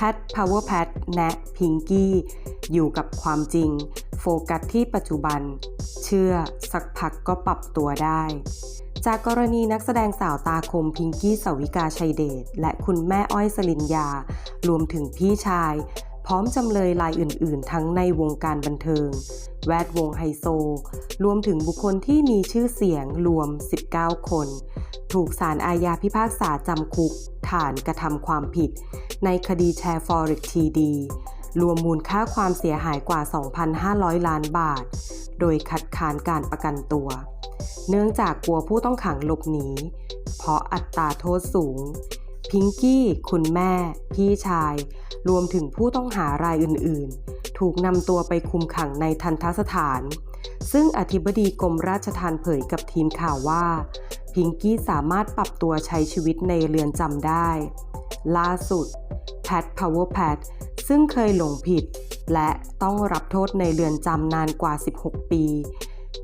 แพทพาวเวอร์แพทแนะพิงกี้อยู่กับความจริง โฟกัสที่ปัจจุบัน เชื่อสักพักก็ปรับตัวได้ จากกรณีนักแสดงสาวตาคมพิงกี้สวิกาชัยเดชและคุณแม่อ้อยสลินยา รวมถึงพี่ชาย พร้อมจำเลยรายอื่น ๆ ทั้งในวงการบันเทิง แวดวงไฮโซ รวมถึงบุคคลที่มีชื่อเสียงรวม 19 คน ถูกศาลอาญาพิพากษาจำคุก ฐานกระทำความผิด ในคดีแชร์ฟอเร็กทีดี รวมมูลค่าความเสียหายกว่า 2,500 ล้านบาท โดยคัดค้านการประกันตัว เนื่องจากกลัวผู้ต้องขังหลบหนี เพราะอัตราโทษสูง พิงกี้ คุณแม่ พี่ชาย รวมถึงผู้ต้องหารายอื่นๆ ถูกนำตัวไปคุมขังในทันทสถาน ซึ่งอธิบดีกรมราชทัณฑ์เผยกับทีมข่าวว่า พิงกี้สามารถปรับตัวใช้ชีวิตในเรือนจำได้ ล่าสุด แพทพาวเวอร์แพทซึ่งเคยหลงผิด และต้องรับโทษในเรือนจำนานกว่า 16 ปี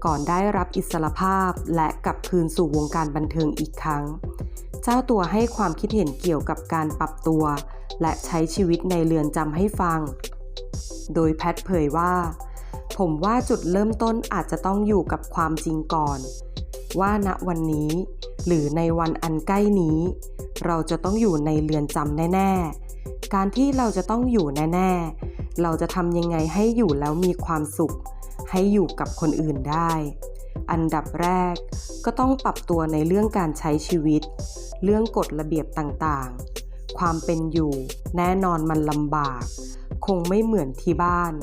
ก่อนได้รับอิสรภาพและกลับคืนสู่วงการบันเทิงอีกครั้ง เจ้าตัวให้ความคิดเห็นเกี่ยวกับการปรับตัว และใช้ชีวิตในเรือนจำให้ฟัง โดยแพทเผยว่า ผมว่าจุดเริ่มต้นอาจจะต้องอยู่กับความจริงก่อน ว่าณวันนี้ หรือในวันอันใกล้นี้ เราจะต้องอยู่ในเรือนจำแน่ ๆ การที่เราจะต้องอยู่แน่ ๆ เราจะทำยังไงให้อยู่แล้วมีความสุข ให้อยู่กับคนอื่นได้ อันดับแรก ก็ต้องปรับตัวในเรื่องการใช้ชีวิต เรื่องกฎระเบียบต่างๆ ความเป็นอยู่ แน่นอนมันลำบาก คงไม่เหมือนที่บ้าน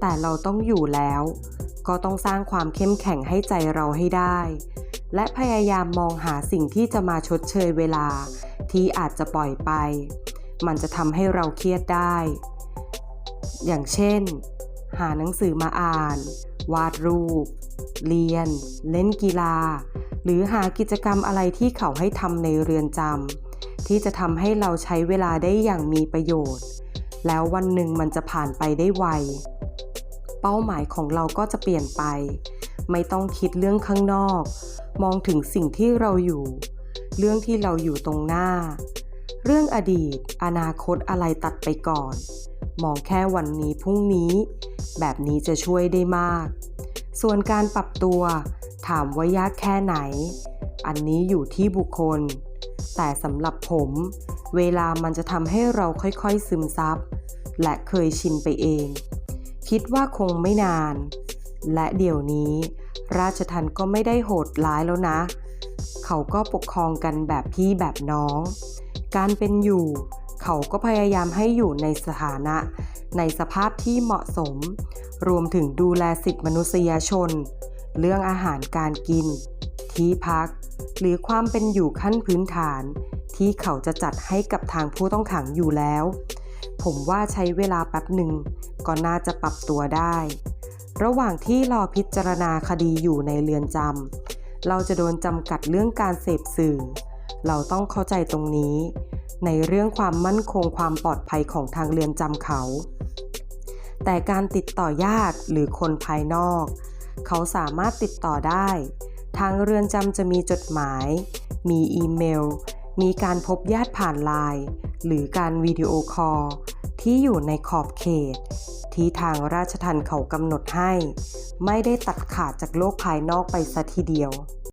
แต่เราต้องอยู่แล้ว ก็ต้องสร้างความเข้มแข็งให้ใจเราให้ได้ และพยายามมองหาสิ่งที่จะมาชดเชยเวลา ที่อาจจะปล่อยไป มันจะทำให้เราเครียดได้ อย่างเช่น หาหนังสือมาอ่าน วาดรูป เรียน เล่นกีฬา หรือหากิจกรรมอะไรที่เขาให้ทำในเรือนจำที่จะทำให้เราใช้เวลาได้อย่างมีประโยชน์ แล้ววันหนึ่งมันจะผ่านไปได้ไว เป้าหมายของเราก็จะเปลี่ยนไป ไม่ต้องคิดเรื่องข้างนอก มองถึงสิ่งที่เราอยู่ เรื่องที่เราอยู่ตรงหน้า เรื่องอดีต อนาคตอะไรตัดไปก่อน มองแค่วันนี้พรุ่งนี้ แบบนี้จะช่วยได้มาก ส่วนการปรับตัวถามว่ายากแค่ไหน อันนี้อยู่ที่บุคคล แต่สำหรับผม เวลามันจะทำให้เราค่อยๆซึมซับ และเคยชินไปเอง คิดว่าคงไม่นาน และเดี๋ยวนี้ ราชทันก็ไม่ได้โหดร้ายแล้วนะ เขาก็ปกครองกันแบบพี่แบบน้อง การเป็นอยู่ เขาก็พยายามให้อยู่ในสถานะ ในสภาพที่เหมาะสม รวมถึงดูแลสิทธิมนุษยชน เรื่องอาหารการกิน ที่พัก หรือความเป็นอยู่ขั้นพื้นฐาน ที่เขาจะจัดให้กับทางผู้ต้องขังอยู่แล้ว ผมว่าใช้เวลาแป๊บหนึ่งก็น่าจะปรับตัวได้ ระหว่างที่รอพิจารณาคดีอยู่ในเรือนจำเราจะโดนจำกัดเรื่องการเสพสื่อ เราต้องเข้าใจตรงนี้ ในเรื่องความมั่นคงความปลอดภัยของทางเรือนจำเขา แต่การติดต่อญาติหรือคนภายนอก เขาสามารถติดต่อได้ ทางเรือนจำจะมีจดหมาย มีอีเมล มีการพบญาติผ่านไลน์หรือการวิดีโอคอลที่อยู่ในขอบเขต ที่ทางราชทัณฑ์เขากำหนดให้ ไม่ได้ตัดขาดจากโลกภายนอกไปซะทีเดียว